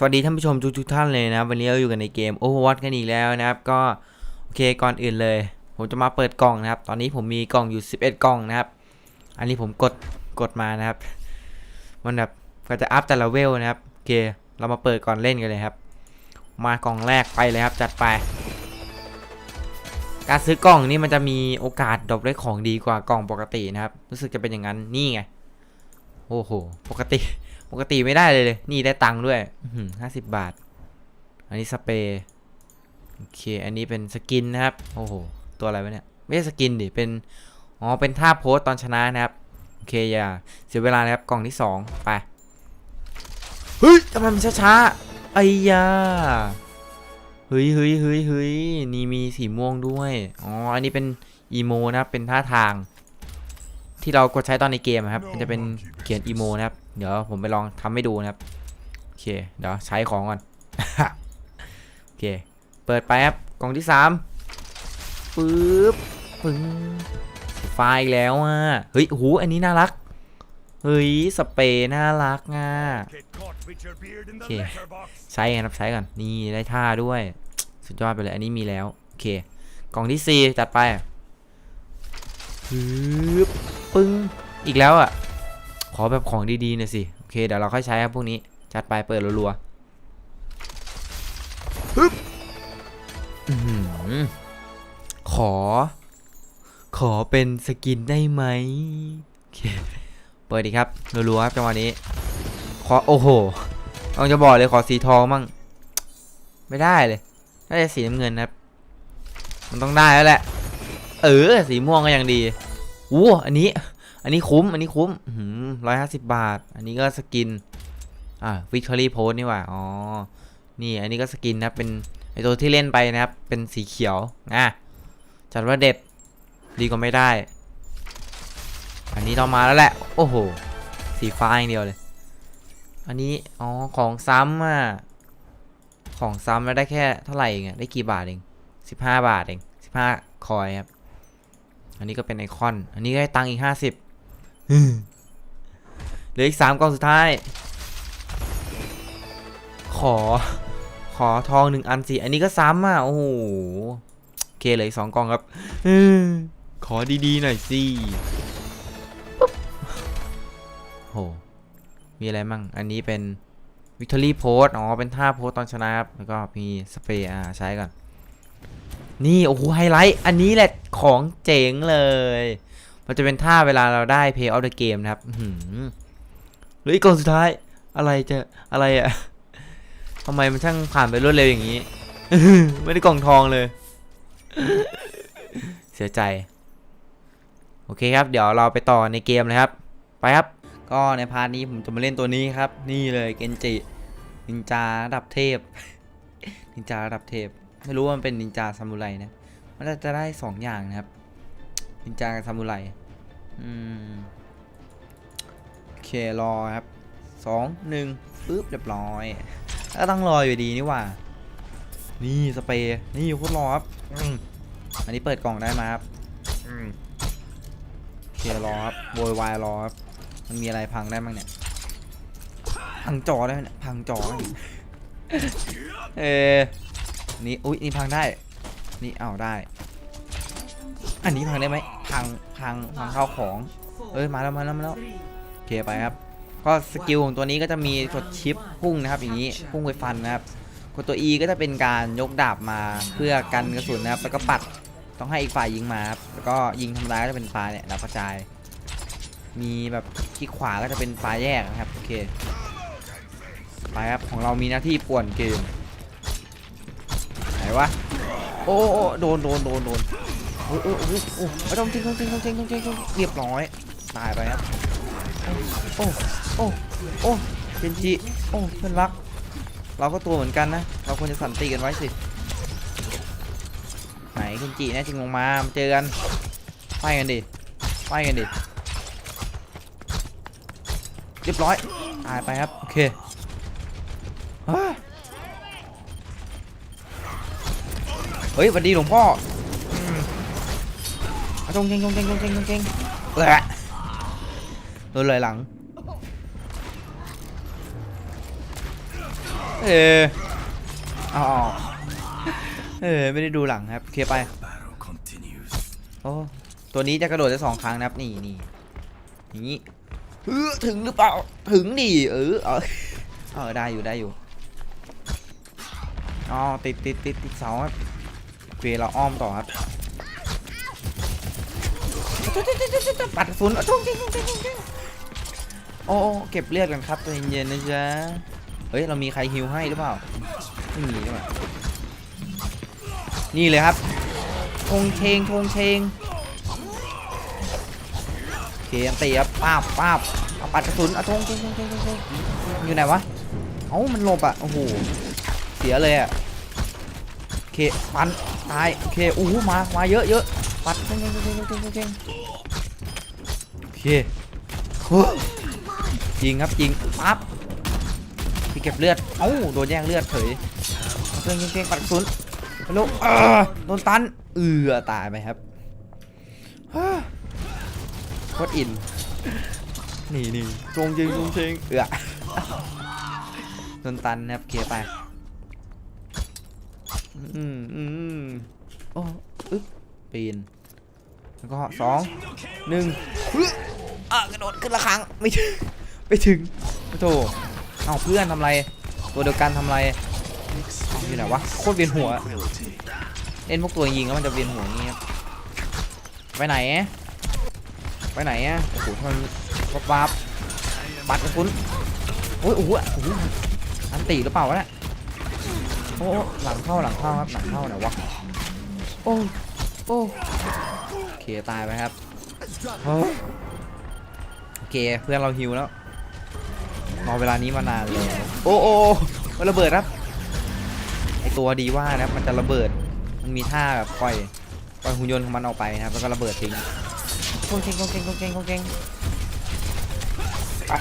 สวัสดีท่านผู้ชมทุกทุกๆท่านเลยนะวันนี้เราอยู่กันในเกม Overwatch กันอีกแล้วนะครับก็โอเคก่อนอื่นเลย ผมจะมาเปิดกล่องนะครับ ตอนนี้ผมมีกล่องอยู่ 11 กล่องนะครับ อันนี้ผมกดกดมานะครับ มันแบบก็จะอัพแต่ละเวลนะครับโอเคเรามาเปิดก่อนเล่นกันเลยครับ มากล่องแรกไปเลยครับ จัดไป การซื้อกล่องนี่มันจะมีโอกาสดรอปได้ของดีกว่ากล่องปกตินะครับ รู้สึกจะเป็นอย่างนั้นนี่ไงโอ้โหปกติ ปกติไม่ได้เลยเลย นี่ได้ตังค์ด้วยห้าสิบบาท อันนี้สเปรย์โอเค อันนี้เป็นสกินนะครับ โอ้โห ตัวอะไรวะเนี่ย ไม่ใช่สกินดิ เป็น อ๋อ เป็นท่าโพสตตอนชนะนะครับ โอเค อย่า เสียเวลานะครับ กล่องที่สองไป เฮ้ยทำไมมันช้าๆไอ้ยาเฮ้ยเฮ้ยเฮ้ยเฮ้ยนี่มีสีม่วงด้วย อ๋อ อันนี้เป็นอีโมนะครับ เป็นท่าทาง ที่เรากดใช้ตอนในเกมครับ มันจะเป็นเขียนอีโมนะครับ เดี๋ยวผมไปลองทำให้ดูนะครับโอเคเดี๋ยวใช้ของก่อนโอเค เปิดไปครับกล่องที่สามปึ๊บปึ้งไฟล์แล้วอะเฮ้ยโหอันนี้น่ารักเฮ้ยสเปรย์น่ารักอะ Get caught with your beard in the Okay. letterbox. ใช้กันครับใช้กันนี่ได้ท่าด้วย สุดยอดไปเลยอันนี้มีแล้วโอเคกล่องที่สี่จัดไปปึ๊บปึ้งอีกแล้วอะ ขอแบบของดีๆน่อยสิ โอเค เดี๋ยวเราค่อยใช้ครับพวกนี้ จัดไปเปิดรัวๆปึ๊บขอ ขอเป็นสกินได้ไหมโอเค เปิดดีครับรัวๆครับจังหวะนี้ ขอ โอ้โหต้องจะบอกเลยขอสีทองมั่ง ไม่ได้เลย น่าจะสีน้ำเงินครับ มันต้องได้แล้วแหละ เออ สีม่วงก็ยังดีอู้อันนี้ อันนี้คุ้ม อันนี้คุ้มร้อยห้าสิบบาท อันนี้ก็สกิน อ่าวิกตอรี่โพสนี่ว่า อ๋อ นี่ อันนี้ก็สกินนะ เป็นไอตัวที่เล่นไปนะครับ เป็นสีเขียว อะ จัดว่าเด็ด ดีกว่าไม่ได้ อันนี้ต้องมาแล้วแหละ โอ้โห สีฟ้าอย่างเดียวเลย อันนี้ อ๋อ ของซ้ำอะ ของซ้ำแล้วได้แค่เท่าไหร่เองได้กี่บาทเองสิบห้าบาทเองสิบห้าคอยครับ อันนี้ก็เป็นไอคอน อันนี้ก็ได้ตังค์อีกห้าสิบ เหลืออีกสามกล่องสุดท้าย ขอ ขอทองหนึ่งอันสิ อันนี้ก็ซ้ำอะ โอ้โห โอเคเหลยสองกล่องครับอขอดีๆหน่อยสิโห มีอะไรมั่ง อันนี้เป็น Victory Post อ๋อ เป็นท่าโพสตอนชนะครับ แล้วก็มีสเปรย์อ่าใช้ก่อน นี่ โอ้โห ไฮไลท์ อันนี้แหละของเจ๋งเลย มันจะเป็นท่าเวลาเราได้ Play of the Game นะครับหือหรืออีกกล่องสุดท้ายอะไรจะอะไรอะทำไมมันช่างผ่านไปรวดเร็วอย่างนี้ ไม่ได้กล่องทองเลย เสียใจ โอเคครับ เดี๋ยวเราไปต่อในเกมเลยครับ ไปครับ ก็ในพาร์ทนี้ผมจะมาเล่นตัวนี้ครับ นี่เลยเกนจิ นินจาระดับเทพ นินจาระดับเทพ ไม่รู้ว่ามันเป็นนินจาซามูไรนะ มันจะได้สองอย่างนะครับ นินจากับซามูไร อืมโอเครอครับสองหนึ่งปึ๊บเรียบร้อยก็ต้องรออยู่ดีนี่ว่า นี่สเปรย์นี่โคตรรอครับอันนี้เปิดกล่องได้มาครับโอเครอครับโวยวายรอครับมันมีอะไรพังได้บ้างเนี่ย พังจอได้ไหมเนี่ยพังจอเออนี่อุ้ยนี่พังได้ นี่เอาได้ อันนี้พังได้ไหมพังพังพังเข้าของ เอ้ยมาแล้วมาแล้วมาแล้วโอเคไปครับ ก็สกิลของตัวนี้ก็จะมีกดชิปพุ่งนะครับ อย่างนี้พุ่งไปฟันนะครับกดตัว E ก็จะเป็นการยกดาบมาเพื่อกันกระสุนนะครับ แล้วก็ปัดต้องให้อีกฝ่ายยิงมาครับแล้วก็ยิงธรรมดาก็จะเป็นปลาเนี่ยดาวกระจาย มีแบบคลิกขวาก็จะเป็นปลาแยกนะครับโอเคไปครับของเรามีหน้าที่ป่วนเกมไหนวะโอ้โอ้โดนโดนโดนโดน โอ้โอ้โอ้โอ้ไม่ต้องจริงต้องจริงต้องจริงต้องจริงเรียบร้อย ตายไปครับ โอ้ โอ้ โอ้เคนจิ โอ้เพื่อนรัก เราก็ตัวเหมือนกันนะ เราควรจะสันติกันไว้สิ ไหนเคนจิแน่จริงลงมา มาเจอกันไฟกันดิไฟกันดิ เรียบร้อย ตายไปครับ โอเคฮ่าเฮ้ยสวัสดีหลวงพ่ออืมเอาจ งเจงจงเจงจงเจงจงเจงเออโดนเลยหลัง เออเอาอเออไม่ได้ดูหลังครับ เคไป Battle continues. โอ้ตัวนี้จะกระโดดได้สองครั้งนะครับ นี่นี่อย่างนี้เออถึงหรือเปล่า ถึงดิเออเออเออได้อยู่ได้อยู่อ๋อติดติดติดติดเสาครับโอเคเราอ้อมต่อครับ ปัดกระสุนทุ่งทิ้งทุ่งทิ้งทุ่งทิ้งโอ้โอ้เก็บเลือดกันครับใจเย็นๆนะจ๊ะเฮ้ยเรามีใครฮิวให้หรือเปล่าไม่มีใช่ไหมนี่เลยครับทงเชงทงเชงโอเคอันตีครับป้าบป้าบเอาปัดกระสุนเอาทงเชงทงเชงทงเชงอยู่ไหนวะเอ้ามันหลบอะโอ้โหเสียเลยอะโอเคปันตายโอเคอู้หูมามาเยอะเยอะ ปัดเชงเชงเชงเชงเชงเชงเชงโอเคเฮ้ยยิงครับยิงปั๊บที่เก็บเลือดเอ้าโดนแย่งเลือดเฉยเชงเชงเชงปัดกระสุนฮัลโหลเออโดนตันเอือตายไปครับฮ่าโคตรอินนี่นี่จงจริงจงจริงเอือโดนตันนะครับเคลียร์ไปอืมอืมโอ้อึ๊บปีน แล้วก็สองหนึ่งฮึอะกระโดดขึ้นละครั้งไม่ถึงไม่ถึงโอ้โถเอาเพื่อนทำไรตัวเดียวกันทำไรเอาอยู่ไหนวะโคตรเวียนหัวเล่นพวกตัวยิงแล้วมันจะเวียนหัวอย่างเงี้ยครับไปไหนอะไปไหนอะโอ้โหทำไมวับวับปัดกระสุนโอ้ยโอ้โหโอ้โหอันตีหรือเปล่าวะเนี่ยโอ้โอ้หลังเข้าหลังเข้าครับหลังเข้าไหนวะโอ้โอ้โอเค ตายไปครับโอ้โอเคเพื่อนเราฮิวแล้วรอเวลานี้มานานเลยโอ้โอ้โอ้มันระเบิดครับไอตัวดีว่านะครับมันจะระเบิดมันมีท่าแบบปล่อยปล่อยหุ่นยนต์ของมันออกไปนะครับแล้วก็ระเบิดทิ้งกงเก่งกงเก่งกงเก่งกงเก่งอะ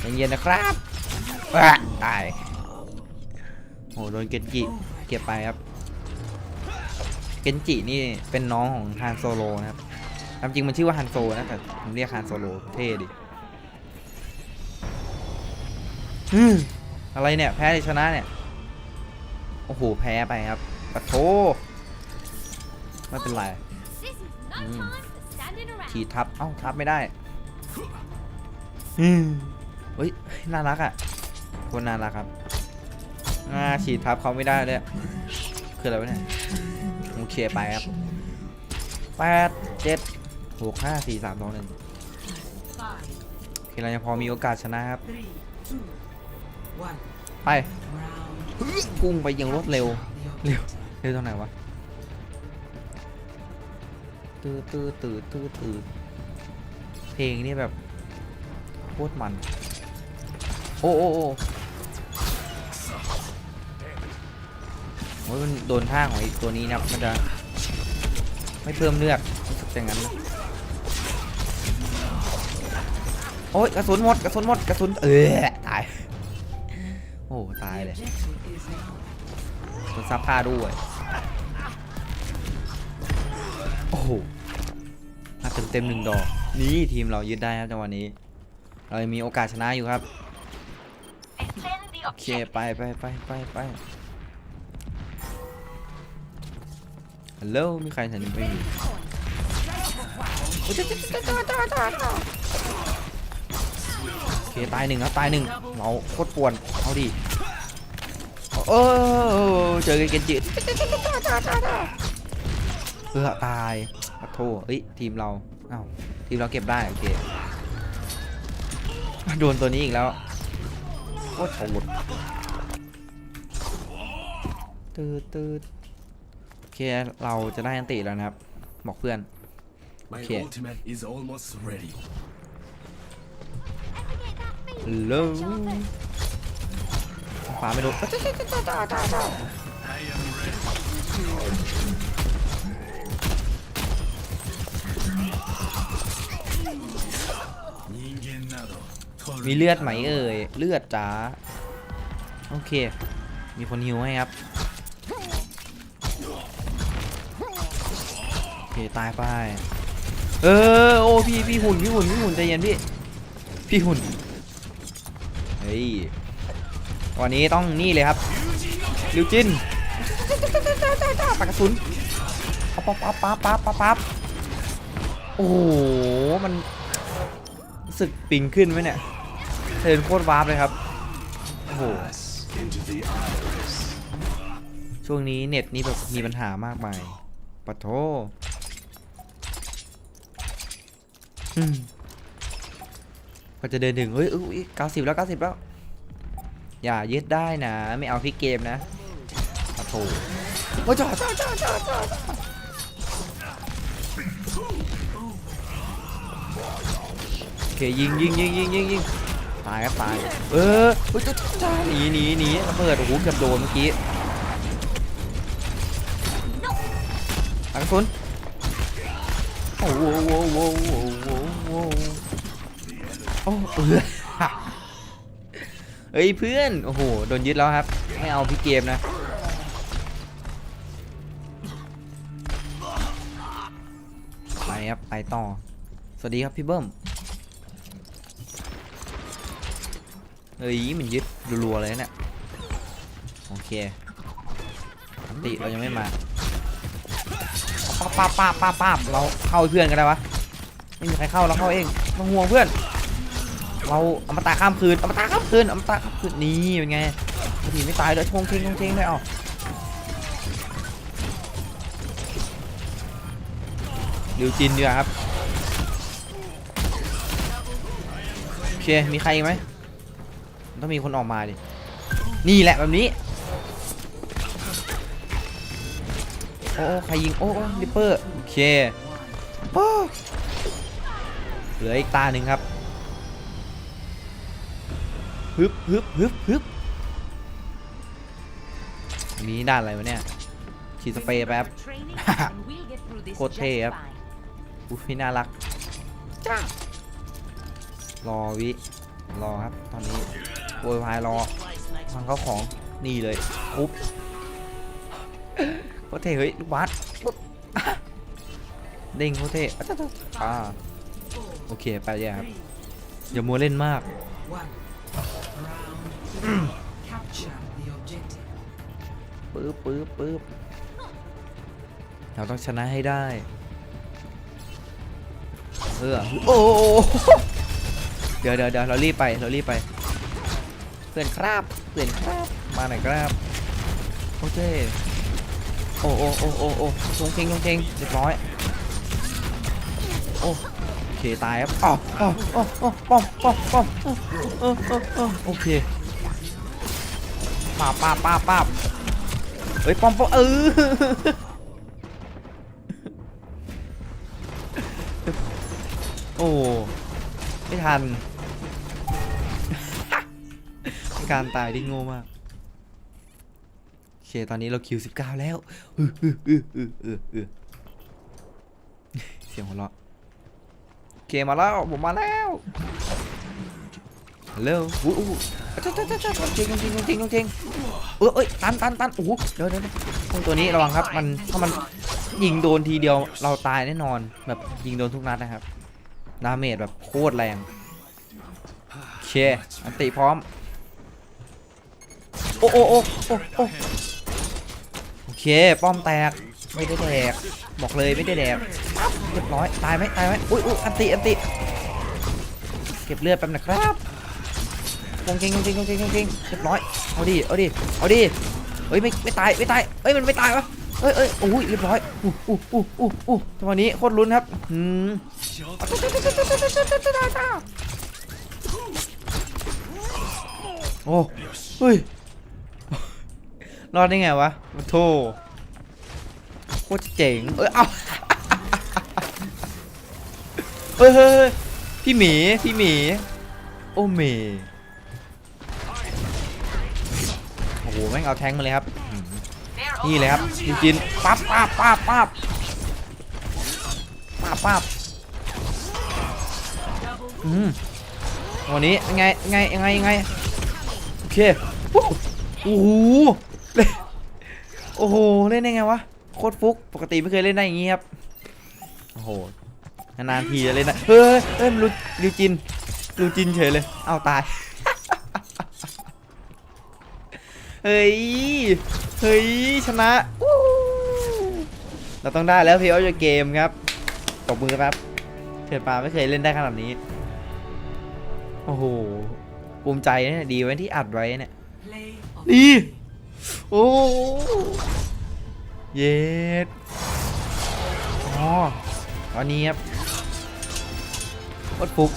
ใจเย็นนะครับอะตายโหโดนเกนจิเก็บไปครับ เกนจินี่เป็นน้องของฮานโซโลนะครับตามจริงมันชื่อว่าฮันโซนะแต่ผมเรียกฮานโซโลเท่ดิอืมอะไรเนี่ย แพ้หรือชนะเนี่ย โอ้โห แพ้ไปครับปะโถไม่เป็นไรฉีทับ เอ้า ทับไม่ได้อืมเฮ้ย น่ารักอะ คนน่ารักครับอ่าฉีดทับเขาไม่ได้เลยคืออะไรวะเนี่ย โอเคไปครับแปดเจ็ดหกห้าสี่สามสองหนึ่งโอเคเรายังพอมีโอกาสชนะครับ ไปพุ่งไปยังรวดเร็ว เร็ว เร็วตรงไหนวะ ตื้อตื้อตื้อตื้อตื้อเพลงนี่แบบโคตรมัน โอ้โอ้โอ้ โอ้ยมันโดนท่าของไอ้ตัวนี้นะมันจะไม่เพิ่มเลือดรู้สึกอย่างนั้นนะโอ้ยกระสุนหมดกระสุนหมดกระสุนเออตายโอ้ตายเลยโดนซับผ้าด้วยโอ้โหมาเต็มเต็มหนึ่งดอกนี่ทีมเรายึดได้ครับจังหวะนี้ เรายังมีโอกาสชนะอยู่ครับโอเคไปไปไปไปไป ฮัลโหลมีใครสัญญาณไม่โอเคตายหนึ่งครับตายหนึ่งเราโคตรป่วนเอาดิโอ้เจอกันเกนจิเออตายขอโทษเอ้ยทีมเราอ้าวทีมเราเก็บได้โอเคโดนตัวนี้อีกแล้วโคตรโหดตืดตืด เคเราจะได้อันติแล้วนะครับ บอกเพื่อน โอเค โลขวาไม่โดนมีเลือดไหมเอ่ย เลือดจ้า โอเค มีคนฮิวให้ครับ เคตายไป เออโอ้พี่พี่หุ่นพี่หุ่นพี่หุ่นใจเย็นพี่ พี่หุ่น เฮ้ย วันนี้ต้องนี่เลยครับลิวจินปากกระสุนปั๊บปั๊บปั๊บปั๊บปั๊บปั๊บโอ้โห มันรู้สึกปิงขึ้นไหมเนี่ยเทิร์นโคตรวาร์ปเลยครับ โอ้โห ช่วงนี้เน็ตนี่แบบมีปัญหามากมายปะโทอืม ก็จะเดินถึงเฮ้ยอุ้ยเก้าสิบแล้วเก้าสิบแล้ว อย่ายึดได้นะ ไม่เอาพี่เกมนะปะโทโอ้ยจอดจอดจอดจอดจอดโอเคยิงยิงยิงยิงยิงยิงตายครับตายเออเฮ้ยจ้าจ้าหนีหนีหนีระเบิดโอ้โหเกือบโดนเมื่อกี้หลังซุนโอ้โหโอ้โหโอ้โห โอ้เออเฮ้ยเพื่อน โอ้โห โดนยึดแล้วครับ ไม่เอาพี่เกมนะ ไปครับ ไปต่อ สวัสดีครับพี่เบิ้ม เฮ้ย มันยึดรัวๆเลยเนี่ย โอเคอันติเรายังไม่มาป้าป้าป้าป้าป้าเราเข้าเพื่อนกันได้วะ ไม่มีใครเข้าเราเข้าเองต้องห่วงเพื่อน เราเอามาตาข้ามคืนเอามาตาข้ามคืนเอามาตาข้ามคืนนี่เป็นไงผีไม่ตายเลยชงเชงชงเชงได้ออกดิวจินดีกว่าครับโอเคมีใครอีกไหมต้องมีคนออกมาดินี่แหละแบบนี้โอ้ใครยิงโอ้โอ้ลิปเปอร์โอเคโอ หลืออีกตาหนึ่งครับฮึบฮึบฮึบฮึบมีด้านอะไรวะเนี่ยฉีดสเปรย์แป๊บ Training, and we'll get through this โคตรเท่ครับ just fine. อุ้ยน่ารักรอวิ รอครับ ตอนนี้โวยวายรอฟังเขาของ นี่เลยปุ๊บโคตรเท่เฮ้ยลูกบาสปุ๊บอะเด้งโคตรเท่อะจ๊ะจ๊ะอ่า โอเคไปเลยครับอย่ามัวเล่นมาก ปึ๊บปึ๊บปึ๊บเราต้องชนะให้ได้ เออโอ้เดี๋ยวเดี๋ยวเดี๋ยวเรารีบไปเรารีบไป เพื่อนครับเพื่อนครับมาหน่อยครับโอเคโอ้โอ้โอ้โอ้โอ้ชงเชงชงเชงเรียบร้อยโอ้โอ เคตายครับอ๋ออ๋ออ๋ออ๋อป้อมป้อมป้อมอ๋ออ๋ออ๋ออ๋อโอเคป้าบป้าบป้าบป้าบเฮ้ยป้อมป้อมเออโอ้ไม่ทันเป็นการตายที่โง่มากโอเคตอนนี้เราคิว19แล้วเออเออเออเออเออเออเสียงหัวเราะโอ เคมาแล้วผมมาแล้วฮัลโหลอู้อู้จ้าจ้าจ้าจ้าจริงจริงจริงจริงเออเอ้ยตันตันตันโอ้โหเดี๋ยวเดี๋ยวเดี๋ยวพวกตัวนี้ระวังครับมันถ้ามันยิงโดนทีเดียวเราตายแน่นอนแบบยิงโดนทุกนัดนะครับดาเมจแบบโคตรแรงโอเคอันติพร้อมโอ้โอ้โอ้โอ้โอ้โอเคป้อมแตกไม่ได้แดก บอกเลยไม่ได้แดกเรียบร้อยตายไหมตายไหมอุ้ยอุ้ยอันติอันติเก็บเลือดแป๊บนะครับกงเก่งกงเก่งกงเกงกงเกงเรียบร้อยเอาดิเอาดิเอาดิเฮ้ยไม่ไม่ตายไม่ตายเฮ้ยมันไม่ตายวะเอ้ยเอ้ยโอ้ยเรียบร้อยอู้อู้อู้อู้อู้จังหวะนี้โคตรลุ้นครับอืมโอ้เฮ้ยรอดได้ไงวะมาโท โคตรเจ๋ง เอ้ยเอาเฮ้ยพี่หมี พี่หมี โอ้เมโอ้โห แม่งเอาแทงมาเลยครับ นี่เลยครับจินจินปั๊บปั๊บปั๊บปั๊บปั๊บปั๊บอืมวันนี้ยังไงยังไงยังไงยังไงโอเคโอ้โหเล่นโอ้โห เล่นได้ไงวะ โคตรฟุกปกติไม่เคยเล่นได้อย่างงี้ครับโอ้โหนานๆทีจะเล่นได้เฮ้ยเฮ้ยมันรู้ริวจินริวจินเฉยเลยเอาตายเฮ้ยเฮ้ยชนะอู้เราต้องได้แล้วเพลย์ออฟเกมครับตบมือครับเถิดมาไม่เคยเล่นได้ขนาดนี้ โอ้โหภูมิใจนะดีไว้ที่อัดไว้เนี่ย Play of นี่โอ้ เย็ดอ๋อตอนนี้ครับวัดฟุก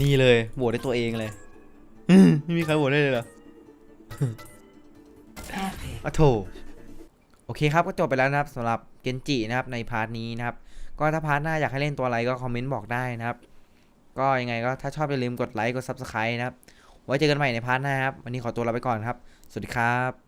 นี่เลยโหวตได้ตัวเองเลยไม่มีใครโหวตได้เลยเหรออะโถโอเคครับก็จบไปแล้วนะครับสำหรับเกนจินะครับในพาร์ทนี้นะครับ ก็ถ้าพาร์ทหน้าอยากให้เล่นตัวอะไรก็คอมเมนต์บอกได้นะครับ ก็ยังไงก็ถ้าชอบอย่าลืมกดไลค์กด Subscribe นะครับ ไว้เจอกันใหม่ในพาร์ทหน้าครับ วันนี้ขอตัวลาไปก่อนครับ สวัสดีครับ